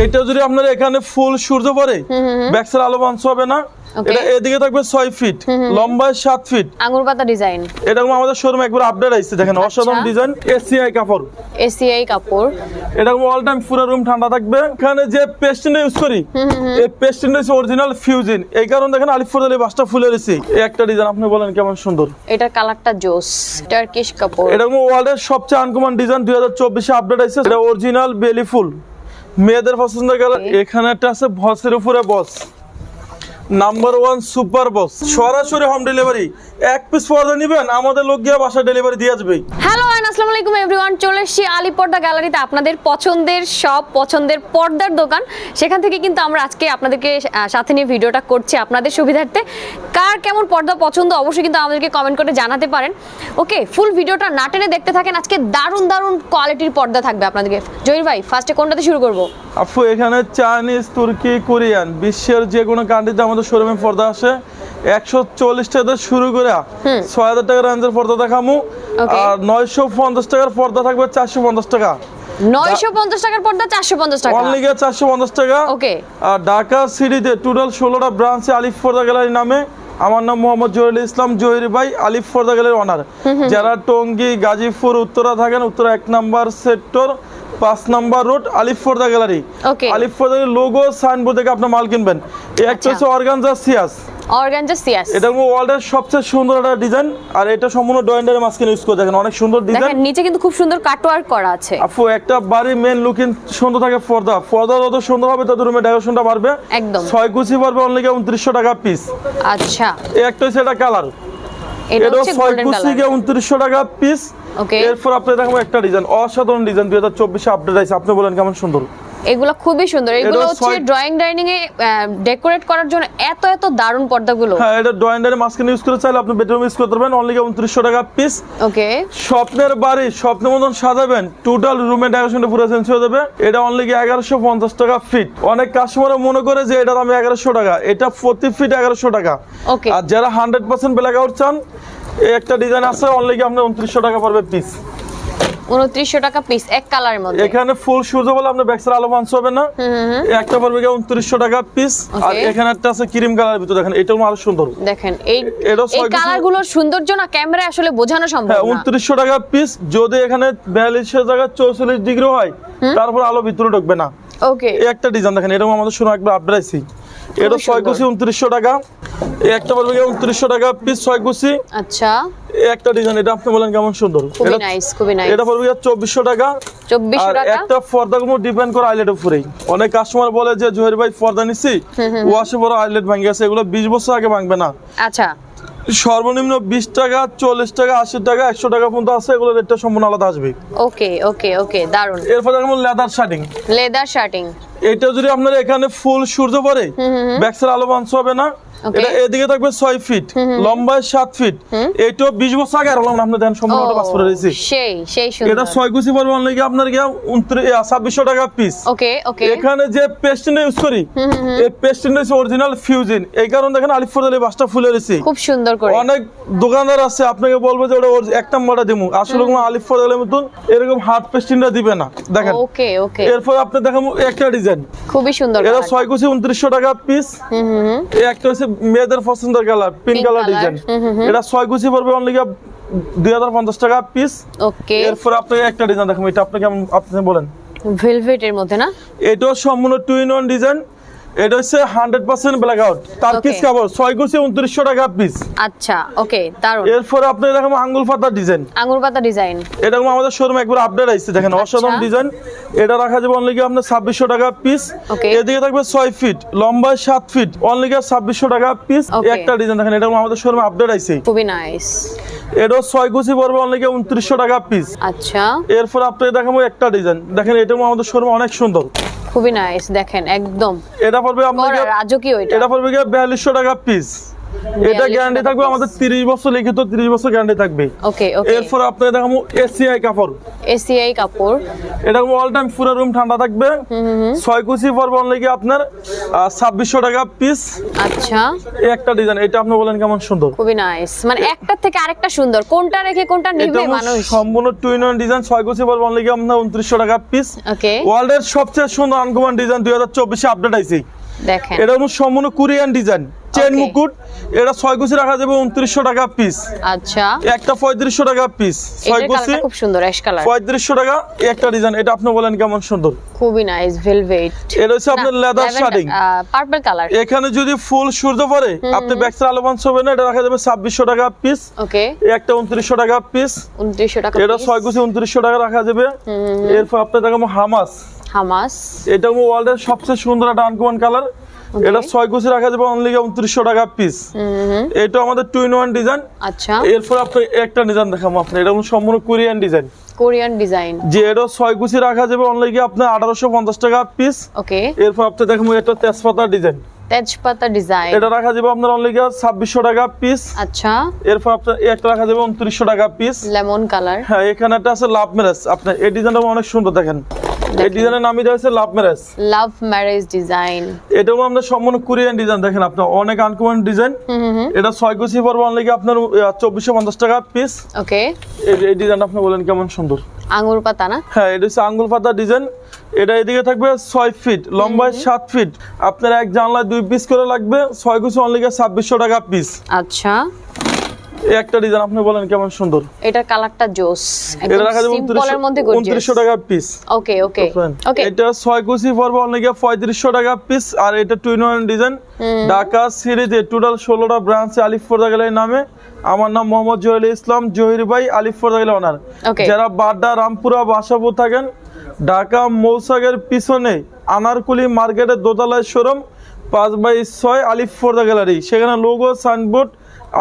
এটা যদি আপনার এখানে ফুল সূর্য পরে ব্যাকসের আলো বাঞ্চ হবে না। এটা এদিকে থাকবে ছয় ফিট লম্বায় সাত ফিট আঙুর পাতা ডিজাইন এটা আমাদের শোরুমে একবার আপডেট আসছে দেখেন অসাধারণ আচ্ছা। ডিজাইন এসিআই কাপড়। এসিআই কাপড়। এটা অল টাইম পুরো রুম ঠান্ডা থাকবে। এখানে যে পেস্টিনটা ইউজ করি এই পেস্টিনটা হচ্ছে অরিজিনাল ফিউজিন এই কারণে দেখেন আলিফুর আলী বাসটা ফুলে রয়েছে। এই একটা ডিজাইন আপনি বলেন কেমন সুন্দর? এটার কালারটা জোস টার্কিশ কাপড়। এটা ওয়ার্ল্ডের সবচেয়ে আনকমন ডিজাইন দুই হাজার চব্বিশে আপডেট আসছে এটা অরিজিনাল বেলি ফুল। মেয়েদের পছন্দের কালার এখানে একটা আছে বসের উপরে boss. Number one super boss সরাসরি হোম ডেলিভারি এক পিস পর্দা নিবেন আমাদের লোক গিয়ে বাসা ডেলিভারি দিয়ে আসবে আসসালামু আলাইকুম এভরিওয়ান চলে এসেছি আলিপর্দা গ্যালারিতে আপনাদের পছন্দের সব পছন্দের পর্দার দোকান। সেখান থেকে কিন্তু আমরা আজকে আপনাদেরকে সাথে নিয়ে ভিডিওটা করছি আপনাদের সুবিধার্থে। কার কেমন পর্দা পছন্দ অবশ্যই কিন্তু আমাদেরকে কমেন্ট করে জানাতে পারেন। ওকে ফুল ভিডিওটা না টেনে দেখতে থাকেন। আজকে দারুণ দারুণ কোয়ালিটির পর্দা থাকবে আপনাদেরকে। জহির ভাই ফার্স্টে কোনটাতে শুরু করব? আপু এখানে চাইনিজ তুর্কি কোরিয়ান বিশ্বের যে কোনো কান্ট্রিতে আমাদের শোরুমে পর্দা আসে। একশো চল্লিশ টাকা শুরু করে ছয় হাজার টাকার রেঞ্জের পর্দা দেখামু। আর নয়শো পঞ্চাশ টাকার পর্দা থাকবে চারশো পঞ্চাশ টাকা। নয়শো পঞ্চাশ টাকার পর্দা চারশো পঞ্চাশ টাকা। অনলি গিয়ে চারশো পঞ্চাশ টাকা। Okay. আর ঢাকা সিটিতে টোটাল ষোলোটা ব্রাঞ্চে আলিফ পর্দা গ্যালারি নামে। আমার নাম মোহাম্মদ জহিরুল ইসলাম জহির ভাই আলিফ পর্দা গ্যালারির অনার যারা টঙ্গী গাজীপুর উত্তরা থাকেন উত্তরা এক নাম্বার সেক্টর পাঁচ number road Alif Porda gallery. আলিফ পর্দা লোগো সাইনবোর্ড থেকে আপনার মাল কিনবেন। এই একটা আচ্ছা। হচ্ছে অর্গানজা সিয়াস অর্গানজা সিয়াস এটা ওয়ার্ল্ডের সবচেয়ে সুন্দর একটা ডিজাইন আর এটা সম্পূর্ণ মাঝখানে ইউজ করে। দেখেন অনেক সুন্দর ডিজাইন দেখেন নিচে কিন্তু খুব সুন্দর কাটওয়ার্ক করা আছে। আপু একটা বাড়ি মেন লুকিং সুন্দর থাকে পর্দা। পর্দা যত সুন্দর হবে তত রুমে ডেকোরেশনটা বাড়বে। একদম। ছয় কুচি পারবে অনলি উনত্রিশশো টাকা পিস আচ্ছা। এই একটা হচ্ছে এটা কালার এটা হচ্ছে ছয় গোল্ডেন কালার গিয়ে উনত্রিশশো টাকা পিস ওকে এরপর আপনি একটা ডিজাইন অসাধারণ ডিজাইন দুই হাজার চব্বিশে আপডেট আছে। আপনি বলেন কেমন সুন্দর। এগুলো খুবই সুন্দর। এগুলো হচ্ছে ড্রয়িং ডাইনিং এ ডেকোরেট করার জন্য এত এত দারুণ পর্দাগুলো। হ্যাঁ এটা ডয়েন্ডারের মাঝখানে ইউজ করে চাইলে আপনি বেডরুম ইউজ করতে পারবেন। অনলি উনত্রিশশো টাকা পিস ওকে স্বপ্নের বাড়ি স্বপ্নের মতন সাজাবেন। টোটাল রুমে ডেকোরেশনটা পুরো চেঞ্জ হয়ে যাবে। এটা অনলি এগারোশো পঞ্চাশ টাকা ফিট অনেক কাস্টমার মনে করে যে এটা দাম এগারোশো টাকা। এটা প্রতি ফিট এগারোশো টাকা। Okay. আর যারা হান্ড্রেড পার্সেন্ট ব্ল্যাক আউট চান এই একটা ডিজাইন আছে অনলি আপনার উনত্রিশশো টাকা পড়বে পিস টাকা পিস এক কালারের মধ্যে। এখানে ফুল আপনার ব্যাকসার আলো হবে না। একটা পড়বে টাকা পিস আর এখানে একটা আছে ক্রিম কালার ভিতরে দেখেন এটাও আরও সুন্দর। দেখেন এই এই ছয় কুচি- কালারগুলোর সৌন্দর্য না ক্যামেরায় আসলে বোঝানো সম্ভব হ্যাঁ না। টাকা পিস যদি এখানে বিয়াল্লিশের জায়গায় চৌচল্লিশ ডিগ্রি হয় তারপর আলো ভিতরে ঢুকবে না। ওকে একটা ডিজাইন দেখেন এরকম আমাদের শুনে একবার আপডেট আইছি। এটা ছয় সুন্দর। কুচি উনত্রিশশো টাকা। এই একটা পড়বে গিয়ে উনত্রিশশো টাকা পিস ছয় কুচি। আচ্ছা। এই একটা ডিজাইন এটা আপনি বলেন কেমন সুন্দর? খুবই নাইস খুবই নাইস এটা পড়বে গিয়ে চব্বিশশো টাকা। চব্বিশশো আর টাকা? একটা পর্দা গুলো ডিপেন্ড করে আইলেট উপরেই। অনেক কাস্টমার বলে যে জহির ভাই পর্দা নিছি? ওয়াশে বড় আইলেট ভাঙে গেছে। এগুলো বিশ বছর আগে ভাঙবে না। আচ্ছা। সর্বনিম্ন বিশ টাকা চল্লিশ টাকা আশি টাকা একশো টাকা পর্যন্ত আছে। এগুলো রেটটা সম্পূর্ণ আলাদা আসবে। ওকে ওকে ওকে দারুণ। এরপর দেখুন লেদার শার্টিং লেদার শার্টিং এটা যদি আপনার এখানে ফুল সূর্য পরে ব্যাকসের আলো বাঞ্চ হবে না. এটা এদিকে থাকবে ছয় ফিট লম্বায় সাত ফিট এইটাও বিশ বছর আগে আর আপনি দেন সম্পূর্ণ পাস করে দিয়েছি সেই এটা সুন্দর। ছয় কুচি পড়বে অনলি আপনার গিয়ে উনত্রিশ ছাব্বিশশো টাকা পিস ওকে ওকে এখানে যে পেস্টিনটা ইউজ করি এই পেস্টিনটা হচ্ছে অরিজিনাল ফিউজিন এই কারণে দেখেন আলিফুর আলী বাসটা ফুলে রয়েছে খুব সুন্দর করে। অনেক দোকানদার আছে আপনাকে বলব যে ওটা এক নাম্বারটা দিমু। আসলে কোনো আলিফুর আলী মতন এরকম হার্ড পেস্টিনটা দিবে না। দেখেন। ওকে ওকে এরপর আপনি দেখাবো একটা ডিজাইন খুবই সুন্দর এটা। ছয় কুচি উনত্রিশশো টাকা পিস। এই একটা হচ্ছে মেয়েদের পছন্দের কালার পিঙ্ক কালার ডিজাইন। এটা ছয় কুচি পড়বে অনলি দুই হাজার পঞ্চাশ টাকা পিস ওকে এরপর আপনাকে একটা ডিজাইন দেখুন এটা আপনাকে কেমন আপনি বলেন। ভেলভেট এর মধ্যে না? এটা সম্পূর্ণ টু ইন ওয়ান ডিজাইন এটা হচ্ছে হান্ড্রেড পার্সেন্ট ব্ল্যাক আউট তার Okay. কিস কাপড় ছয় কুচি উনত্রিশশো টাকা পিস আচ্ছা ওকে দারুণ। এরপর আপনি দেখুন আঙ্গুল পাতার ডিজাইন আঙুর পাতা ডিজাইন এরকম আমাদের শোরুমে একবার আপডেট আসছে দেখেন আচ্ছা। অসাধারণ ডিজাইন এটা রাখা যাবে অনলি আপনার ছাব্বিশশো টাকা পিস এদিকে থাকবে ছয় ফিট লম্বায় সাত ফিট অনলি ছাব্বিশশো টাকা পিস. একটা ডিজাইন দেখেন এটা আমাদের শোরুমে আপডেট আইছে। খুবই নাইস এটাও ছয় কুচি পড়বে অনলি উনত্রিশশো টাকা পিস আচ্ছা। এরপর আপনি দেখাবো একটা ডিজাইন দেখেন এটাও আমাদের শোরুমে অনেক সুন্দর। খুবই নাইস দেখেন একদম। এটা পড়বে আপনাকে রাজকীয় এটা। এটা পড়বে গিয়ে বিয়াল্লিশশো টাকা পিস এটা গ্যারান্টি থাকবে আমাদের তিরিশ বছর লিখিত তিরিশ বছর গ্যারান্টি থাকবে। ওকে ওকে এরপর আপনাকে দেখাবো এসিআই কাপড়। এসিআই কাপড়। এটা অল টাইম পুরো রুম ঠান্ডা থাকবে। ছয় কুচি পরব অনলি আপনার ছাব্বিশশো টাকা পিস আচ্ছা। এই একটা ডিজাইন এটা আপনি বলেন কেমন সুন্দর? খুবই নাইস মানে একটার থেকে আরেকটা সুন্দর। কোনটা রেখে কোনটা নিবে মানুষ? সম্পূর্ণ টুইন ওয়ান ডিজাইন ছয় কুচি পরব অনলি আপনার উনত্রিশশো টাকা পিস ওকে ওয়ার্ল্ডের সবচেয়ে সুন্দর আনকমন ডিজাইন দুই হাজার চব্বিশে আপডেট আইছি। দেখেন। এটা হলো সম্পূর্ণ কোরিয়ান ডিজাইন। চেন মুকুট এটা ছয় কুচি রাখা যাবে উনত্রিশশো টাকা পিস আচ্ছা। একটা পঁয়ত্রিশশো টাকা পিস ছয় কালারটা খুব সুন্দর অ্যাশ কালার পঁয়ত্রিশশো টাকা একটা ডিজাইন এটা আপনি বলেন কেমন সুন্দর? খুবই নাইস ভেলভেট এটা হচ্ছে আপনার লেদার শার্টিং পার্পল কালার এখানে যদি ফুল সূর্য পরে আপনি ব্যাকসার আলোবান হবে না এটা রাখা যাবে ছাব্বিশশো টাকা পিস ওকে একটা উনত্রিশশো টাকা পিস 2900 টাকা এটা ছয় কুচি উনত্রিশশো টাকা রাখা যাবে। এরপর আপনার দেখাবো হামাস। হামাস। এটা ওয়ার্ল্ডের সবচেয়ে সুন্দর একটা আনকমন কালার এটা ছয় কুচি রাখা যাবে অনলি উনত্রিশশো টাকা পিস এটা আমাদের টু ইন ওয়ান ডিজাইন আচ্ছা। এরপর আপনি একটা ডিজাইন দেখাবো আপনি এটা সম্পূর্ণ কোরিয়ান ডিজাইন কোরিয়ান ডিজাইন। যে এটা ছয় কুচি রাখা যাবে অনলি আপনার আঠারোশো পঞ্চাশ টাকা পিস ওকে এরপর আপনি দেখাবো এটা তেজপাতা ডিজাইন তেজপাতা ডিজাইন এটা রাখা যাবে আপনার অনলি গিয়ে ছাব্বিশশো টাকা পিস আচ্ছা। এরপর আপনার একটা রাখা যাবে উনত্রিশশো টাকা পিস লেমন কালার হ্যাঁ এখানে একটা আছে লাভ ম্যারেজ আপনার এই ডিজাইনটা অনেক সুন্দর দেখেন। এই ডিজাইনের নামই দেওয়া হয়েছে love marriage love marriage design এটাও আমরা সম্পূর্ণ কোরিয়ান ডিজাইন দেখেন আপনার অনেক আনকমন ডিজাইন এটা ছয় কুচি পড়ব অনলি আপনার চব্বিশশো পঞ্চাশ টাকা পিস ওকে এই ডিজাইনটা আপনি বলেন কেমন সুন্দর। আঙ্গুর পাতা না? হ্যাঁ এটা হচ্ছে আঙ্গুল পাতা ডিজাইন এটা এদিকে থাকবে ছয় ফিট লম্বায় সাত ফিট আপনার এক জানলায় দুই পিস করে লাগবে ছয় কুচি অনলি গিয়ে ছাব্বিশশো টাকা পিস আচ্ছা। এই একটা ডিজাইন আপনি বলেন কেমন সুন্দর। এটার কালারটা জোস এটা রাখা যাবে সিম্পলের মধ্যে উনত্রিশশো টাকা পিস ওকে ওকে ওকে এটা ছয় কুচি পড়বে অনেকে পঁয়ত্রিশশো টাকা পিস আর এটা two in one design Dhaka সিরিজে টোটাল ষোলোটা ব্রাঞ্চে আলিফ ফোর্দা নামে। আমার নাম মোহাম্মদ জহির ইসলাম জহির ভাই আলিফ ফোর্দা গেলে ওনার যারা বাড্ডা রামপুরা বাসাপুর থাকেন ঢাকা মৌসাগের পিছনে আনারকুলি মার্কেটের দোতলায় শোরুম পাঁচ বাই ছয় আলিফ ফোর্দা গ্যালারি। সেখানে logo signboard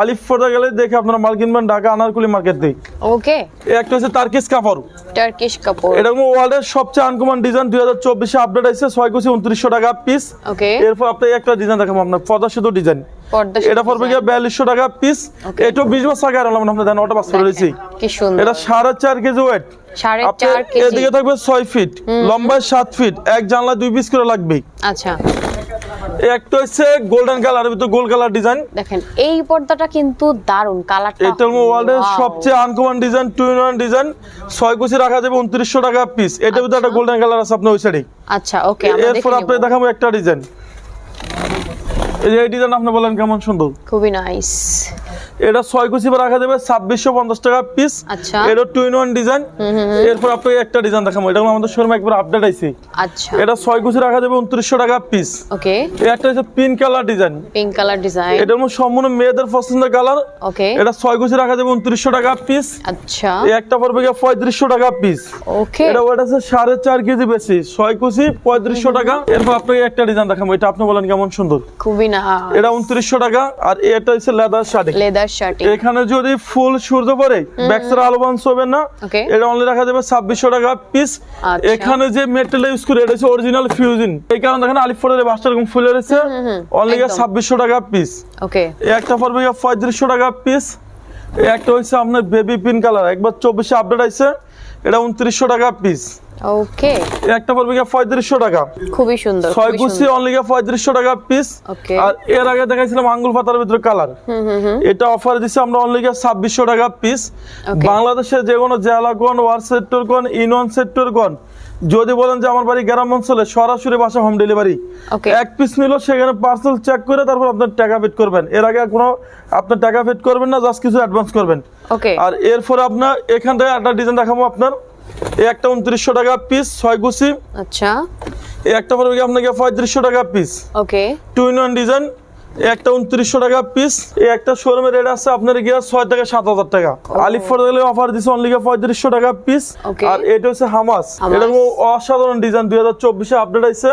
Alif Forda gallery দেখে আপনারা মাল কিনবেন ঢাকা আনারকুলি মার্কেট থেকে। ওকে। একটা হচ্ছে তার্কিস কাপড়। টার্কিশ কাপড়। এটা কোনো ওয়ার্ল্ডের সবচেয়ে আনকমন ডিজাইন দুই হাজার চব্বিশে আপডেট আছে ছয় কুচি উনত্রিশশো টাকা পিস ওকে। এরপর আপনি একটা ডিজাইন দেখাবো আপনার পর্দা শুধু ডিজাইন এটা পড়বে গিয়ে বিয়াল্লিশশো টাকা পিস এটা বিশ বছর আগে আনলাম দেন ওটা বাস করে দিয়েছি এটা সাড়ে চার কেজি ওয়েট এদিকে থাকবে ছয় ফিট লম্বায় সাত ফিট এক জানলা দুই পিস করে লাগবে। আচ্ছা। একটা হচ্ছে গোল্ডেন কালার ভিতর গোল্ড কালার ডিজাইন দেখেন এই পর্দাটা কিন্তু দারুণ কালারটা এটা সবচেয়ে uncommon design two in one design ছয় কুচি রাখা যাবে উনত্রিশশো টাকা পিস এটার ভিতরে একটা গোল্ডেন কালার আছে আপনার ওই সাইডে আচ্ছা ওকে আমরা এরপর আপনি দেখাবো একটা ডিজাইন এই যে এই ডিজাইন আপনি বলেন কেমন সুন্দর? খুবই নাইস এটা ছয় কুচি রাখা যাবে ছাব্বিশশো পঞ্চাশ টাকা পিস আচ্ছা। এটা টু ইন ওয়ান ডিজাইন এরপর আপনি একটা ডিজাইন দেখাবো। এটা আমাদের শোরুমে একবার আপডেট আইছে। আচ্ছা। এটা ছয় কুচি রাখা যাবে উনত্রিশশো টাকা পিস ওকে একটা হচ্ছে pink colour design pink colour design এটা হলো সম্পূর্ণ মেয়েদের পছন্দের কালার ওকে এটা ছয় কুচি রাখা যাবে উনত্রিশশো টাকা পিস আচ্ছা। এই একটা পড়বে গিয়ে পঁয়ত্রিশশো টাকা পিস ওকে এটা ওটা আছে সাড়ে চার কেজি বেশি। ছয় কুচি পঁয়ত্রিশশো টাকা। এরপর আপনাকে একটা ডিজাইন দেখাবো। এটা আপনি বলেন কেমন সুন্দর? খুবই না এটা উনত্রিশশো টাকা আর এটা হচ্ছে লেদার শাড়ি লেদার শার্টিং এখানে যদি ফুল সূর্য পরে ব্যাকসার আলো বান্স হবে না এটা অনলি রাখা যাবে ছাব্বিশশো টাকা পিস আচ্ছা। এখানে যে মেটেরিয়াল ইউজ করে এটা হচ্ছে অরিজিনাল ফিউজিন এই কারণে দেখেন আলিফোর্ডের বাসটা এরকম ফুলে রয়েছে। অনলি একদম। ছাব্বিশশো টাকা পিস ওকে একটা পড়বে পঁয়ত্রিশশো টাকা পিস একটা হচ্ছে আপনার বেবি পিন কালার একবার চব্বিশে আপডেট আছে এটা উনত্রিশশো টাকা পিস ওকে একটা পড়বে গিয়ে পঁয়ত্রিশশো টাকা। খুবই সুন্দর ছয়। অনলি গিয়ে টাকা পিস. আর এর আগে দেখাইছিলাম আঙ্গুল পাতার ভিতরে কালার এটা অফার আমরা অনলি গিয়ে ছাব্বিশশো টাকা পিস বাংলাদেশের যে কোনো জেলা কোন ওয়ার্ড সেক্টর কোন সেক্টর কোন যদি বলেন যে আমার বাড়ি গ্রাম অঞ্চলে সরাসরি বাসা হোম ডেলিভারি এক পিস নিল সেখানে পার্সেল চেক করে তারপর আপনার টাকা পেড করবেন। এর আগে কোনো আপনার টাকা পেড করবেন না জাস্ট কিছু অ্যাডভান্স করবেন। আর এরপরে আপনার এখান থেকে একটা ডিজাইন দেখাবো আপনার। এই একটা উনত্রিশশো টাকা পিস ছয় গুছি আচ্ছা। এই একটা পড়বে আপনাকে পঁয়ত্রিশশো টাকা piece okay. Two in one design একটা উনত্রিশশো টাকা পিস এই একটা শোরুমের রেট আছে আপনার গিয়ে ছয় থেকে সাত হাজার টাকা। আলিফ ফোর্ডের অফার দিছে অনলি পঁয়ত্রিশশো টাকা পিস আর এটা হচ্ছে হামাস। এরকম অসাধারণ ডিজাইন দুই হাজার চব্বিশে আপডেট আছে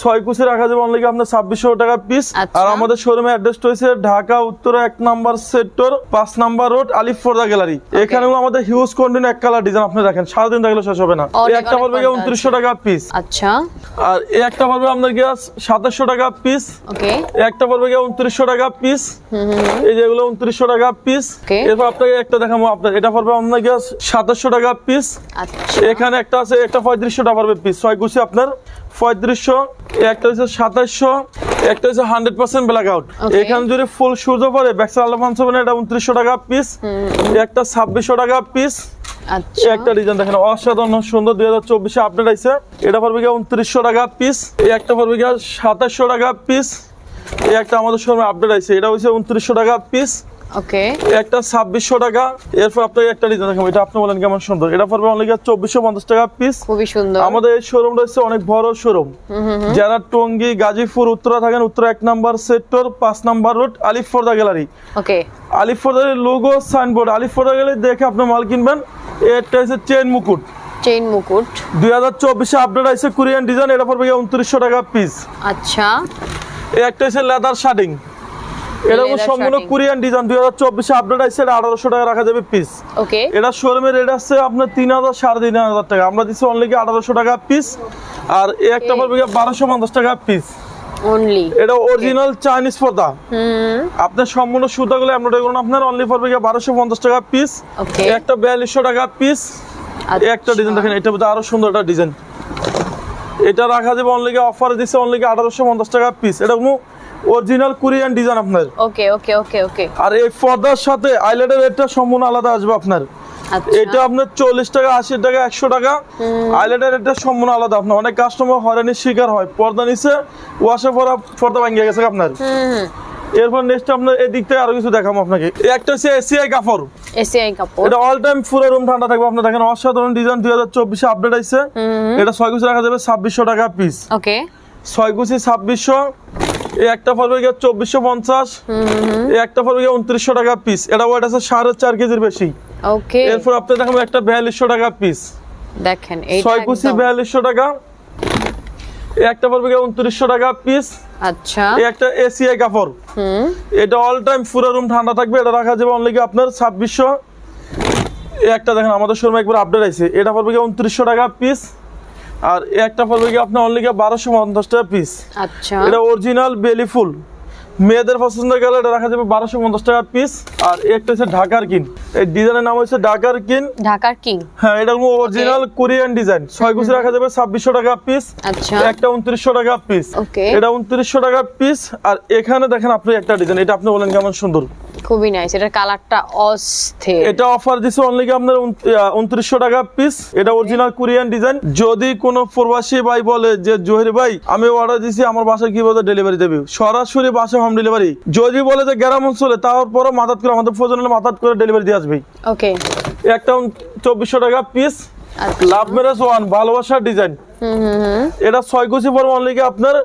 ছয় কুচি রাখা যাবে অনলি আপনার ছাব্বিশশো টাকা পিস আচ্ছা। আর আমাদের শোরুমে অ্যাড্রেস রয়েছে ঢাকা উত্তর এক নাম্বার সেক্টর পাঁচ নাম্বার রোড আলিফোর্দা গ্যালারি এখানেও আমাদের হিউজ কন্টিনিউ এক কালার ডিজাইন আপনি দেখেন। সারাদিন দেখলে শেষ হবে না। একটা পড়বে উনত্রিশশো টাকা পিস আচ্ছা। আর একটা পড়বে আপনার গিয়ে সাতাশশো টাকা পিস একটা পড়বে গিয়ে উনত্রিশশো টাকা পিস এই যেগুলো উনত্রিশশো টাকা পিস এরপর আপনাকে একটা দেখাবো আপনার। এটা পড়বে আপনার গিয়ে সাতাশশো টাকা পিস আচ্ছা। এখানে একটা আছে একটা পঁয়ত্রিশশো টাকা পড়বে পিস ছয় গুছি আপনার। পঁয়ত্রিশশো একটা হচ্ছে সাতাশশো একটা হচ্ছে হান্ড্রেড পার্সেন্ট ব্ল্যাক আউট এখানে যদি ফুল সূর্য পরে ব্যাকসার আলো হবে এটা উনত্রিশশো টাকা পিস একটা ছাব্বিশশো টাকা পিস আচ্ছা। একটা ডিজাইন দেখেন অসাধারণ সুন্দর দুই হাজার চব্বিশে আপডেট আছে এটা পড়বে গিয়ে উনত্রিশশো টাকা পিস এই একটা পড়বে গিয়ে সাতাশশো টাকা পিস এই একটা আমাদের সময় আপডেট আছে এটা হচ্ছে উনত্রিশশো টাকা পিস ওকে। একটা ছাব্বিশশো টাকা এরপর আপনাকে একটা ডিজাইন দেখাবো। এটা আপনি বলেন কেমন সুন্দর। এটা পড়বে অনলি চব্বিশশো পঞ্চাশ টাকা পিস খুবই সুন্দর। আমাদের এই শোরুম রয়েছে অনেক বড় শোরুম যারা টঙ্গী গাজীপুর উত্তরা থাকেন উত্তরা এক নাম্বার সেক্টর পাঁচ number road Aliforda gallery okay. আলিফোর্দার logo signboard Aliforda gallery দেখে আপনি মাল কিনবেন। এটা হচ্ছে চেন মুকুট। চেইন মুকুট। দুই হাজার চব্বিশে আপডেট আছে কোরিয়ান ডিজাইন এটা পড়বে উনত্রিশশো টাকা পিস আচ্ছা। এই একটা হচ্ছে লেদার শার্টিং এটা সম্পূর্ণ। কোরিয়ান ডিজাইন দুই হাজার চব্বিশে আপডেট আছে এটা আঠারোশো টাকা রাখা যাবে পিস ওকে এটা শোরুমের রেট আছে আপনার তিন হাজার সাড়ে তিন হাজার টাকা। আমরা দিচ্ছি অনলি কি আঠারোশো টাকা পিস আর এই একটা. পড়বে বারোশো পঞ্চাশ টাকা পিস অনলি এটা অরিজিনাল চাইনিজ পর্দা। হুম। আপনার সম্পূর্ণ সুতাগুলো এমব্রয়ডারি করুন আপনার অনলি পড়বে বারোশো পঞ্চাশ টাকা পিস একটা বিয়াল্লিশশো টাকা পিস একটা ডিজাইন দেখেন এটা আরও সুন্দর একটা ডিজাইন এটা রাখা যাবে অনলি অফারে দিচ্ছে অনলি আঠারোশো পঞ্চাশ টাকা পিস এটা অরিজিনাল কোরিয়ান ডিজাইন আপনার। ওকে ওকে ওকে ওকে আর এই পর্দার সাথে আইল্যান্ডের রেটটা সম্পূর্ণ আলাদা আসবে আপনার। আচ্ছা। এটা আপনার চল্লিশ টাকা আশি টাকা একশো টাকা। আইল্যান্ডের রেটটা সম্পূর্ণ আলাদা। আপনার অনেক কাস্টমার হয়রানির শিকার হয়। পর্দা নিচে ওয়াশে পরা পর্দা ভাঙিয়ে গেছে আপনার। হুম এরপর নেক্সট আপনার এদিক থেকে আরও কিছু দেখাবো আপনাকে। একটা হচ্ছে এসিআই কাপড়। এসিআই কাপড়। এটা অল টাইম পুরো রুম ঠান্ডা থাকবে। আপনার দেখেন অসাধারণ ডিজাইন দুই হাজার চব্বিশে আপডেট আছে এটা ছয় কুচি রাখা যাবে ছাব্বিশশো টাকা পিস ওকে ছয় কুচি ছাব্বিশশো এই একটা পড়বে গিয়ে চব্বিশশো পঞ্চাশ। এই একটা পড়বে গিয়ে উনত্রিশশো টাকা পিস এটা ওয়েট আছে সাড়ে চার কেজির বেশি। ওকে এরপর আপনি দেখাবো একটা বিয়াল্লিশশো টাকা পিস দেখেন ছয় কুচি বিয়াল্লিশশো টাকা। একটা পড়বে গিয়ে উনত্রিশশো টাকা পিস আচ্ছা। এই একটা এসিআই কাপড় হুম। এটা অল টাইম পুরো রুম ঠান্ডা থাকবে এটা রাখা যাবে অনলি আপনার ছাব্বিশশো। একটা দেখেন আমাদের শোরুমে একবার আপডেট আছে এটা পড়বে গিয়ে উনত্রিশশো টাকা পিস আর একটা পড়বে গিয়ে আপনার অনলি বারোশো পঞ্চাশ টাকা পিস আচ্ছা। এটা অরিজিনাল বেলি ফুল। মেয়েদের পছন্দের গেলে এটা রাখা যাবে বারোশো পঞ্চাশ টাকা পিস আর একটা হচ্ছে ঢাকার কিন এই ডিজাইনের নাম হচ্ছে ঢাকার কিন ঢাকার কিং হ্যাঁ এটা অরিজিনাল কোরিয়ান ডিজাইন ছয় কুচি রাখা যাবে ছাব্বিশশো টাকা পিস আচ্ছা। একটা উনত্রিশশো টাকা পিস. এটা উনত্রিশশো টাকা পিস আর এখানে দেখেন আপনি একটা ডিজাইন এটা আপনি বলেন কেমন সুন্দর। খুবই নাইস এটার কালারটা অস্থির। এটা অফার দিছে অনলি আপনার উনত্রিশশো টাকা পিস এটা অরিজিনাল কোরিয়ান ডিজাইন যদি কোনো প্রবাসী ভাই বলে যে জহির ভাই আমি অর্ডার দিছি আমার বাসায় কীভাবে ডেলিভারি দেবে? সরাসরি বাসায় হোম ডেলিভারি যদি বলে যে গ্রাম অঞ্চলে তারপরও মাথাত করে আমাদের প্রয়োজন মাথাত করে ডেলিভারি দিয়ে আসবে। ওকে একটা চব্বিশশো টাকা পিস লাভ ম্যারেজ ওয়ান ভালোবাসার ডিজাইন এটা ছয় কুচি পড়বে অনলি আপনার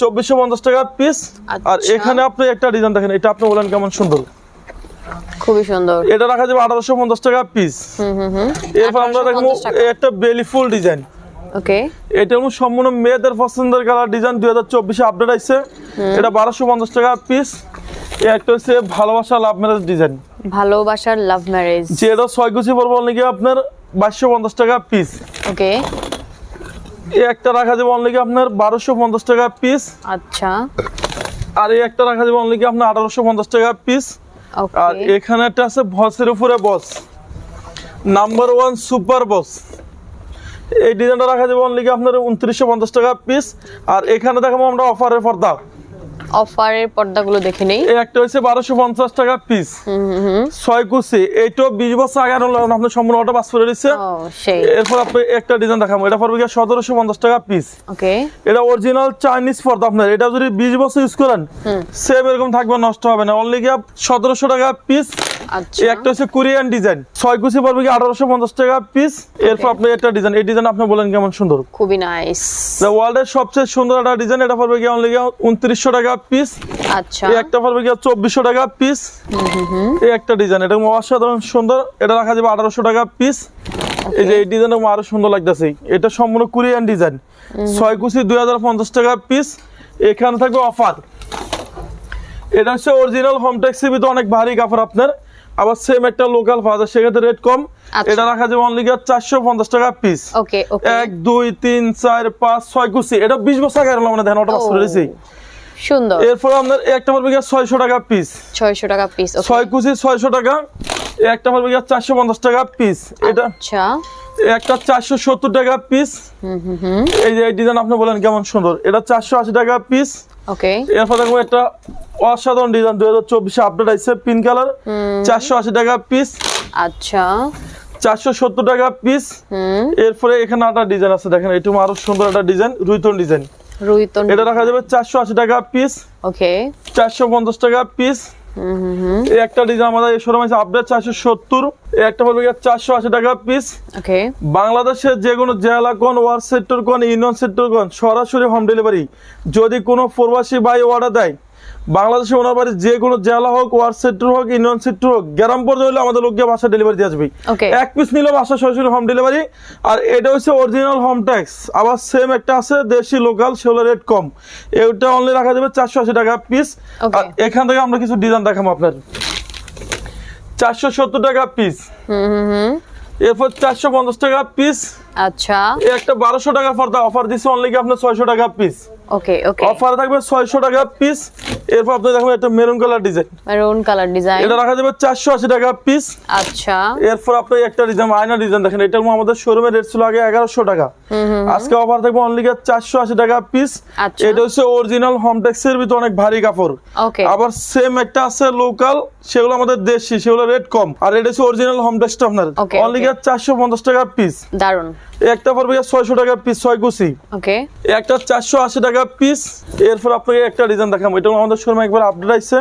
চব্বিশশো পঞ্চাশ টাকা পিস আর আচ্ছা। এখানে আপনি একটা ডিজাইন দেখেন এটা আপনি বলেন কেমন সুন্দর। খুবই সুন্দর। এটা রাখা যাবে আঠারোশো পঞ্চাশ টাকা পিস এরপর আমরা দেখব একটা বেলি ফুল ডিজাইন ওকে। এটা হলো সম্পূর্ণ মেয়েদের পছন্দের কালার ডিজাইন দুই হাজার চব্বিশে আপডেট আসছে এটা বারোশো পঞ্চাশ টাকা পিস একটা হচ্ছে ভালোবাসা লাভ ম্যারেজ ডিজাইন ভালোবাসার লাভ ম্যারেজ যেটা ছয় পড়ব অনলি আপনার বাইশশো পঞ্চাশ টাকা পিস ওকে। এই একটা রাখা যাবে অনলি আপনার বারোশো পঞ্চাশ টাকা পিস আচ্ছা। আর এই একটা রাখা যাবে অনলি আপনার আঠারোশো পঞ্চাশ টাকা পিস আর এখানে একটা আছে বসের উপরে boss. Number one super boss এই ডিজাইনটা রাখা যাবে অনলি আপনার উনত্রিশশো পঞ্চাশ টাকা পিস আর এখানে দেখাবো আমরা অফারের পর্দা। অফারের পর্দাগুলো দেখে নেই। একটা হচ্ছে বারোশো পঞ্চাশ টাকা পিস হুম হুম হুম। ছয় কুচি এইটাও বিশ বছর আগে আপনার সম্পূর্ণ অটো পাস করে দিচ্ছে এরপর আপনি একটা ডিজাইন দেখাবো এটা পড়বে গিয়ে সতেরোশো পঞ্চাশ টাকা পিস ওকে। এটা অরিজিনাল চাইনিজ পর্দা আপনার এটা যদি বিশ বছর ইউজ করেন সেম এরকম থাকবে নষ্ট হবে না। অনলি গিয়ে সতেরোশো টাকা পিস আচ্ছা। একটা হচ্ছে কোরিয়ান ডিজাইন ছয় কুচি পড়বে কি আঠারোশো পঞ্চাশ টাকা পিস এরপর আপনি একটা ডিজাইন এই ডিজাইন আপনি বলেন কেমন সুন্দর। খুবই নাইস ওয়ার্ল্ডের সবচেয়ে সুন্দর একটা ডিজাইন এটা পড়বে গিয়ে অনলি গিয়ে উনত্রিশশো টাকা পিস আচ্ছা। এই একটা পড়বে গিয়ে চব্বিশশো টাকা পিস এই একটা ডিজাইন এটা অসাধারণ সুন্দর। এটা রাখা যাবে আঠারোশো টাকা পিস এই যে এই ডিজাইনটা আরও সুন্দর লাগতেছে। এটা সম্পূর্ণ কোরিয়ান ডিজাইন ছয় কুচি দুই হাজার পঞ্চাশ টাকা পিস এখানে থাকবে অফার এটা হচ্ছে অরিজিনাল হোম ট্যাক্সির ভিতরে অনেক ভারী কাপড় আপনার। আবার সেম একটা লোকাল যায় সেক্ষেত্রে রেট কম। আচ্ছা। এটা রাখা যাবে অনলি চারশো পঞ্চাশ টাকা পিস এক দুই তিন চার পাঁচ ছয় কুচি। এটা বিশ বছর আগে মানে ধ্যান ওটা দিয়েছি সুন্দর। এরপর আপনার একটা পড়বে গিয়ে ছয়শো টাকা পিস ছয়শো টাকা পিস ওকে ছয় কুচি ছয়শো টাকা একটা পড়বে গিয়ে চারশো পঞ্চাশ টাকা পিস এটা আচ্ছা। একটা চারশো সত্তর টাকা পিস হুম হুম এই যে এই ডিজাইন আপনি বলেন কেমন সুন্দর। এটা চারশো আশি টাকা পিস ওকে এরপর দেখব একটা অসাধারণ ডিজাইন দুই হাজার চব্বিশে আপডেট আসছে পিঙ্ক কালার চারশো আশি টাকা পিস আচ্ছা। চারশো সত্তর টাকা পিস হুম। এরপরে এখানে একটা ডিজাইন আছে দেখেন এটা আরও সুন্দর একটা ডিজাইন রুইতন ডিজাইন রুইতন এটা রাখা যাবে চারশো আশি টাকা পিস ওকে। চারশো পঞ্চাশ টাকা পিস হুম হুম হুম। এই একটা ডিজাইন আমাদের শোরুম আছে আপডেট চারশো সত্তর। এই একটা হলো চারশো আশি টাকা পিস ওকে। বাংলাদেশের যে কোনো জেলা কোন ওয়ার্ড সেক্টর কোন ইউনিয়ন সেক্টর কোন সরাসরি হোম ডেলিভারি যদি কোনো প্রবাসী ভাই অর্ডার দেয় বাংলাদেশে ওনার বাড়ি যে কোনো জেলা হোক ওয়ার্ড সেক্টর হোক ইউনিয়ন সেক্টর হোক গ্রাম পর্যায়ে হলে আমাদের লোককে বাসা ডেলিভারি দিয়ে আসবে। এক পিস নিলে বাসা সরাসরি হোম ডেলিভারি আর এটা হচ্ছে অরিজিনাল হোম ট্যাক্স আবার সেম একটা আছে দেশি লোকাল সেগুলো রেট কম। এটা অনলি রাখা যাবে চারশো আশি টাকা পিস আর এখান থেকে আমরা কিছু ডিজাইন দেখাবো আপনার। চারশো সত্তর টাকা পিস হুম হুম হুম। এরপর চারশো পঞ্চাশ টাকা পিস আচ্ছা। একটা বারোশো টাকা পর্দা অফার দিচ্ছে অনলি কি আপনার ছয়শো টাকা পিস ওকে ওকে অফার থাকবে ছয়শো টাকা পিস এরপর আপনি দেখবেন একটা maroon colour design maroon colour design এটা রাখা যাবে চারশো আশি টাকা পিস আচ্ছা। এরপর আপনি একটা ডিজাইন আয়না ডিজাইন দেখেন এটার আমাদের শোরুমের রেট ছিল আগে এগারোশো টাকা। আজকে অফার থাকবে অনলি চারশো আশি টাকা পিস আচ্ছা। এটা হচ্ছে অরিজিনাল হোম টেক্সের ভিতরে অনেক ভারী কাপড়। ওকে আবার সেম একটা আছে লোকাল সেগুলো আমাদের দেশি সেগুলো রেট কম। আর এটা হচ্ছে অরিজিনাল হোম টেক্সটা আপনার। Only okay. চারশো পঞ্চাশ টাকা পিস দারুণ একটা পড়বে ছয়শো টাকা পিস ছয় ওকে একটা চারশো আশি টাকা পিস এরপর আপনাকে একটা ডিজাইন দেখাবো। এটা আমাদের শোরুমে একবার আপডেট আসছে।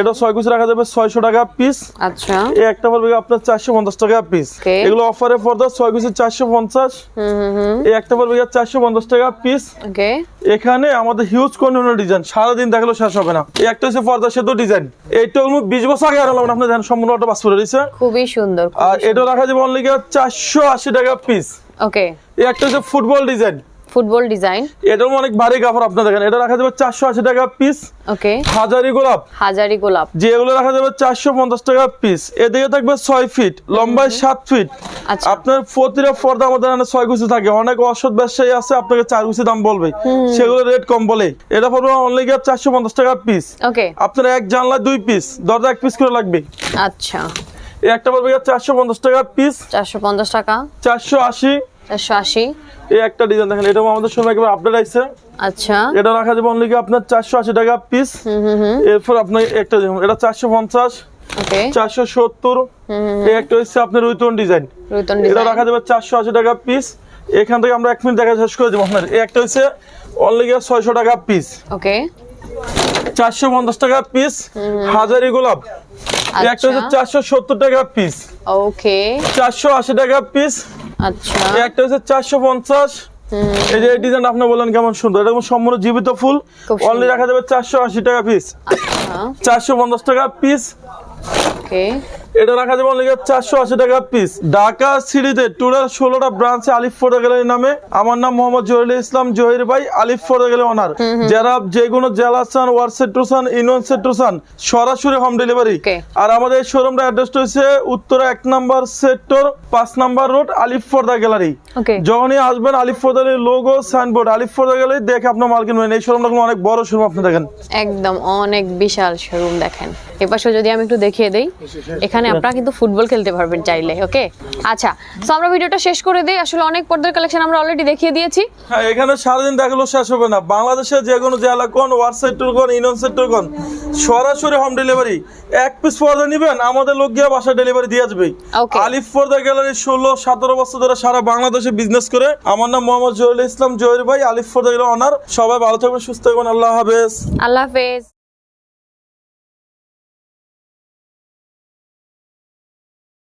এটা ছয় কুচি রাখা যাবে ছয়শো টাকা পিস আচ্ছা। এই একটা পড়বে আপনার চারশো পঞ্চাশ টাকা পিস এগুলো অফারে পড়বে ছয় কুচি চারশো পঞ্চাশ। হুম হুম হুম। এই একটা পড়বে চারশো পঞ্চাশ টাকা পিস ওকে এখানে আমাদের হিউজ কন্টিনিউ ডিজাইন সারাদিন দেখালেও শেষ হবে না। এই একটা হচ্ছে পর্দা সেতু ডিজাইন এইটা হলো বিশ বছর আগে আনলাম আপনি জানেন সম্পূর্ণ একটা পাসপোর্ট রয়েছে খুবই সুন্দর আর এটা রাখা যাবে অনলি চারশো আশি টাকা পিস ওকে একটা হচ্ছে ফুটবল ডিজাইন। Football design. এটাও অনেক ভারী কাপড় আপনার দেখেন এটা রাখা যাবে চারশো আশি টাকা পিস ওকে হাজারি গোলাপ। হাজারি গোলাপ। যেগুলো রাখা যাবে চারশো পঞ্চাশ টাকা পিস এদিকে থাকবে ছয় ফিট লম্বায় সাত ফিট আচ্ছা। আপনার প্রতিটা পর্দা আমাদের এখানে ছয় গুছি থাকে। অনেক অসৎ ব্যবসায়ী আছে আপনাকে চার গুছি দাম বলবে। সেগুলো রেট কম বলে। এটা পড়বে অনলি গিয়ে চারশো পঞ্চাশ টাকা পিস ওকে আপনার এক জানলায় দুই পিস দরজা এক পিস করে লাগবে। আচ্ছা। এই একটা পড়বে চারশো পঞ্চাশ টাকা পিস চারশো পঞ্চাশ টাকা। চারশো আশি। আশি চারশো আশি। এই একটা ডিজাইন দেখেন এটাও আমাদের সময় একবার আপডেট আসছে আচ্ছা। এটা রাখা যাবে অনলি আপনার চারশো আশি টাকা পিস হুম হুম হুম। এরপর আপনার একটা এটা চারশো পঞ্চাশ ওকে। চারশো সত্তর এই একটা হচ্ছে আপনার রুইতন ডিজাইন রুইতন এটা রাখা যাবে চারশো আশি টাকা পিস এখান থেকে আমরা এক মিনিট দেখা শেষ করে দেবো আপনার এই একটা হচ্ছে অনলি গিয়ে ছয়শো টাকা পিস ওকে। চারশো পঞ্চাশ টাকা পিস হাজারি গোলাপ। একটা হচ্ছে আচ্ছা। চারশো সত্তর টাকা পিস ওকে চারশো আশি টাকা পিস আচ্ছা। একটা হচ্ছে চারশো পঞ্চাশ। এই যে ডিজাইন আপনি বললেন কেমন সুন্দর। এরকম সম্পূর্ণ জীবিত ফুল। অনলি। রাখা যাবে চারশো আশি টাকা পিস আচ্ছা। চারশো পঞ্চাশ টাকা পিস ওকে এটা রাখা যাবে অনলি চারশো আশি টাকা পিস ঢাকা সিটিতে টোটাল ষোলোটা ব্রাঞ্চে আলিফ ফোর্ট গ্যালারি নামে। আমার নাম মোহাম্মদ জহিরুল ইসলাম জহির ভাই আলিফ ফোর্ট গ্যালারি অনার যারা যে কোনো জেলা চান ওয়ার্ড সেক্টর চান ইউনিয়ন সেক্টর চান সরাসরি হোম ডেলিভারি আর আমাদের এই শোরুমটা অ্যাড্রেস হচ্ছে উত্তরা এক নাম্বার সেক্টর পাঁচ number road Alif Forda gallery. যখনই আসবেন আলিফ ফোর্দার logo signboard Alif Forda gallery দেখে আপনার মাল কিনবেন। এই শোরুমটা অনেক বড় শোরুম আপনি দেখেন। একদম অনেক বিশাল শোরুম দেখেন। এপাশে যদি আমি একটু দেখিয়ে দেই এখানে আপনারা কিন্তু ফুটবল খেলতে পারবেন চাইলে ওকে আচ্ছা তো আমরা ভিডিওটা শেষ করে দিই। আসলে অনেক পর্দার কালেকশন আমরা অলরেডি দেখিয়ে দিয়েছি। হ্যাঁ এখানে সারাদিন দেখালেও শেষ হবে না। বাংলাদেশে যে কোনো জেলা কোন ওয়ার্ড সেক্টর কোন ইউনিয়ন সেক্টর কোন সরাসরি হোম ডেলিভারি এক পিস পর্দা নিবেন আমাদের লোক গিয়ে বাসা ডেলিভারি দিয়ে আসবে. আলিফ পর্দা গ্যালারি ষোলো সতেরো বছর ধরে সারা বাংলাদেশে বিজনেস করে। আমার নাম মোহাম্মদ জহুরুল ইসলাম জহির ভাই আলিফ পর্দা অনার সবাই ভালো থাকবেন সুস্থ থাকবেন। আল্লাহ হাফেজ। আল্লাহ হাফেজ।